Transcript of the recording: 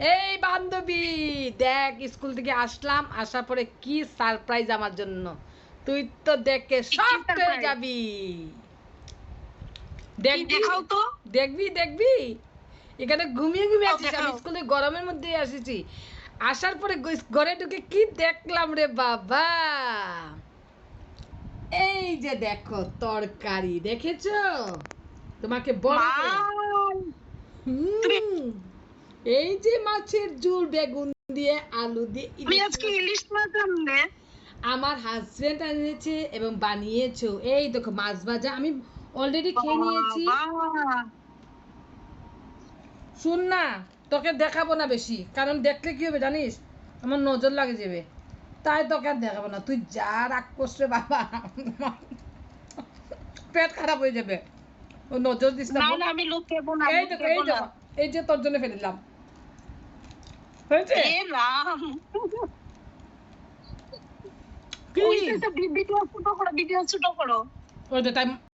এই বান্ধবী দেখ স্কুল থেকে আসলাম আসার পরে কি সারপ্রাইজ আমার জন্য। তুই তো দেখে শক হয়ে যাবি। দেখবি তো? দেখবি দেখবি। এখানে ঘুমিয়ে ঘুমিয়ে আসিস আমি। স্কুলে গরমের মধ্যে আসিছি। আসার পরে ঘরে ঢুকে কি দেখলাম রে বাবা? এই যে দেখো তরকারি দেখেছ? তোমাকে বড় এই যে মাছের ঝোল বেগুন দিয়ে আলু দিয়ে আমি ইলিশ আজকে মাছ- আনলে? আমার হাজবেন্ড এনেছে এবং বানিয়েছো। এই দেখো মাছ ভাজা আমি অলরেডি খেয়ে নিয়েছি। শুন না তোকে দেখাবো না বেশি কারণ দেখলে কি হবে জানিস? আমার নজর লাগে যাবে। তাই তোকে আর দেখাবো না। তুই যা রাগ করছ রে বাবা। পেট খারাপ হয়ে যাবে। ও নজর দিস না না না আমি লুকাবো না এই দেখো এই দেখো এই যে তোর জন্য ফেলে দিলাম। হয়েছে এ রাম কি ভিডিও ছোট করো ভিডিও ছোট করো ওই তাই